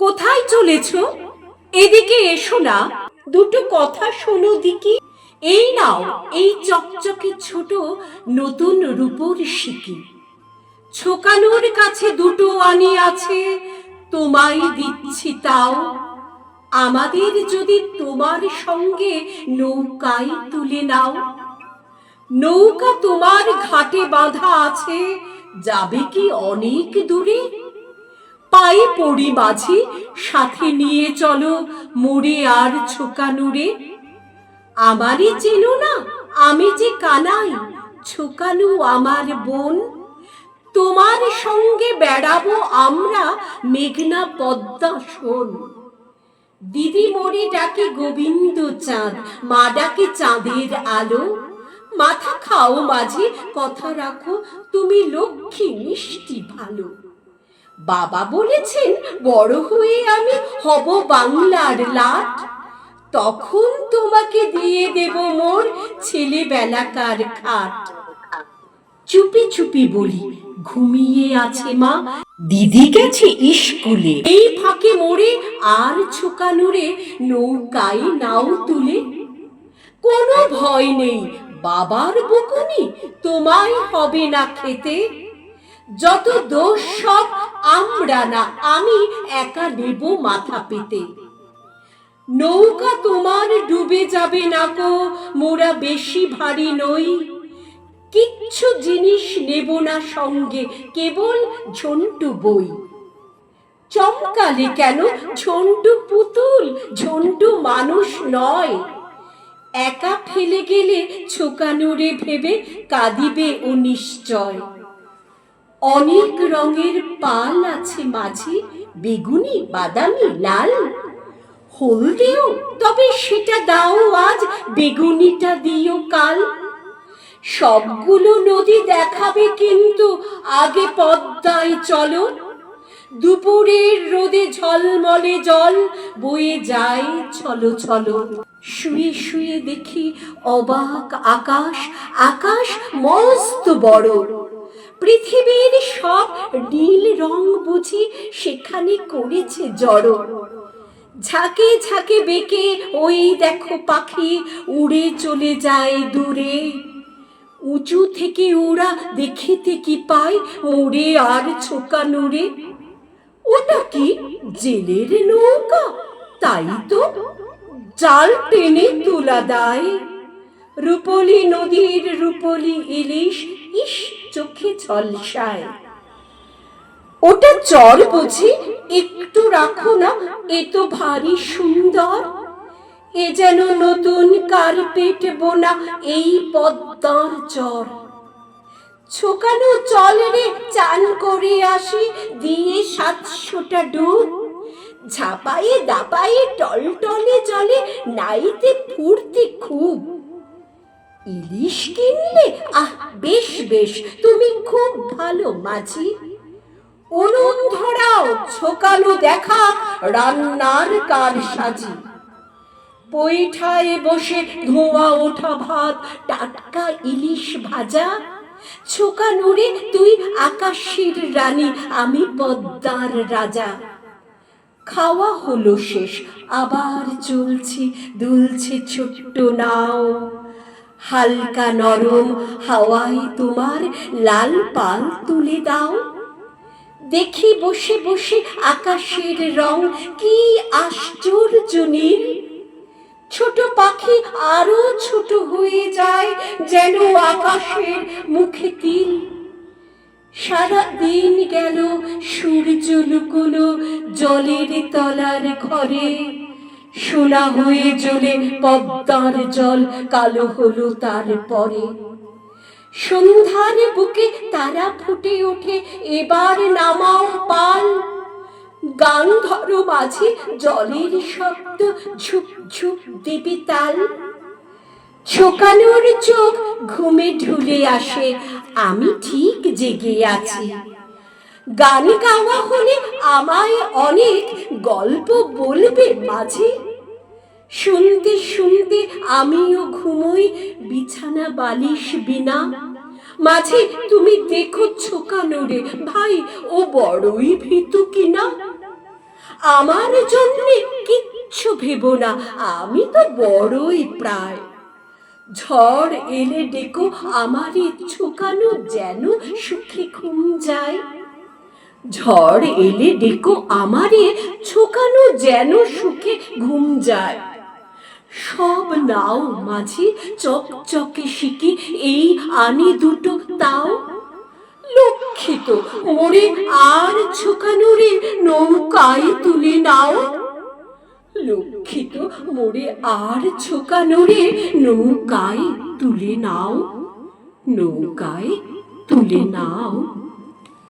কোথায় চলেছ? এদিকে এসো না। দুটো কথা শোনো দিকি। এই নাও এই চকচকে ছোট নতুন রূপোর শিকি। ছোকানোর কাছে দুটো আনি আছে, তোমায় দিচ্ছি তাও। আমাদের যদি তোমার সঙ্গে নৌকায় তুলে নাও। নৌকা তোমার ঘাটে বাঁধা আছে, যাবে কি অনেক দূরে? পায়ে পড়ি মাঝি সাথে নিয়ে চলো মোড়ে আর ছোকানুরে আমারই চেনো না, আমি যে কানাই, ছোকানু আমার বোন। তোমার সঙ্গে বেড়াবো আমরা মেঘনা পদ্মা শোন দিদি মরি ডাকে গোবিন্দ চাঁদ, মা ডাকে চাঁদের আলো। মাথা খাও মাঝে, কথা রাখো, তুমি লক্ষ্মী মিষ্টি ভালো। বাবা বলেছেন, বড় হয়ে আমি হব বাংলার লাট। তখন তোমাকে দিয়ে দেব মোর ছেলেবেলাকার খাট। চুপি চুপি বলি, ঘুমিয়ে আছে মা। দিদি গেছে স্কুলে। এই ফাঁকে মোড়ে আর ছোকানুরে নৌকায় নাও তুলে। কোনো ভয় নেই, বাবার বকুনি তোমায় হবে না খেতে। যত দোষ সব আমরা না, আমি একা নেব মাথা পেতে। নৌকা তোমার ডুবে যাবে না গো, মোরা বেশি ভারী নই। কিচ্ছু জিনিস নেব না সঙ্গে, কেবল ঝন্টু বই। চমকালে কেন? ঝন্টু পুতুল, ঝন্টু মানুষ নয়। একা ফেলে গেলে ছোকানুরে ভেবে কাঁদিবে ও নিশ্চয় অনেক রঙের পাল আছে মাঝে, বেগুনি, বাদামি, লাল। হলদেও, তবে সেটা দাও আজ, বেগুনিটা দিও কাল। সবগুলো নদী দেখাবে কিন্তু আগে পদ্মায় চলো। দুপুরের রোদে ঝলমলে জল, বয়ে যায় ছলো ছলো। শুয়ে শুয়ে দেখি অবাক আকাশ আকাশ মস্ত বড়। পৃথিবীর সব নীল রং বুঝি সেখানে করেছে জড়ো। ঝাঁকে ঝাঁকে বেঁকে ওই দেখো পাখি উড়ে চলে যায় দূরে। উঁচু থেকে ওরা দেখিতে কি পায় মোড়ে আর ছোকা নুরে ওটা কি জেলের নৌকা? তাই তো জাল টেনে তোলা দায়। রূপলি নদীর রূপলি ইলিশ, ইস চোখে ঝলসায় ওটা চর বুঝি? একটু রাখো না, এ তো ভারী সুন্দর। এ যেন নতুন কার্পেট বোনা, এই পদ্মার চর ছোকানো চল রে, চান করে আসি, দিয়ে সাতশোটা ডুব ঝাপায়ে দাপায়ে টলটলে জলে, নাইতে ফুর্তি খুব। ইলিশ কিনলে, আহ বেশ বেশ, তুমি খুব ভালো, মাঝি। উনুন ধরাও, ছোকালো দেখা, রান্নার কার সাজি। পৈঠায় বসে ধোঁয়া ওঠা ভাত, টাটকা ইলিশ ভাজা। ছোকা নুরে তুই আকাশের রানী, আমি পদ্মার রাজা। খাওয়া হলো শেষ, আবার চলছে, দুলছে ছোট্ট নাও। হালকা নরম হাওয়ায় তোমার লাল পাল তুলে দাও। দেখি বসে বসে আকাশের রং কি আশ্চর্য নীল ছোট পাখি আরও ছোট হয়ে যায় যেন আকাশের মুখে তিল। সারা দিন গেল সূর্য লুকোলো জলের তলার ঘরে। সোনা হয়ে জ্বলে পদ্মার জল, কালো হলো তারপরে সন্ধ্যার বুকে তারা ফুটে ওঠে, এবার নামাও পাল। গান ধরো মাঝে, জলের শব্দ ঝুপ ঝুপ দেবে তাল। ছোকানোর চোখ ঘুমে ঢুলে আসে, আমি ঠিক জেগে আছি। গান গাওয়া হলে আমায় অনেক গল্প বলবে মাঝে। শুনতে শুনতে আমিও ঘুমোই, বিছানা বালিশ বিনা। মাঝে তুমি দেখো ছোকানো রে ভাই, ও বড়ই ভীতু কিনা? আমার জন্য কিচ্ছু ভেবো না, আমি তো বড়ই প্রায়। ঝড় এলে ডেকো আমারে ছোকানো যেন সুখে ঘুম যায়। ঝড় এলে ডেকো আমারে ছোকানো যেন সুখে ঘুম যায়। সব নাও, মাঝি। চকচকে শিখি এই আনি দুটো, তাও। লক্ষিত মোরে আর ছুকানুরে নৌকায় তুলে নাও। লক্ষিত মোরে আর ছোকানোরে নৌকায় তুলে নাও। নৌকায় তুলে নাও।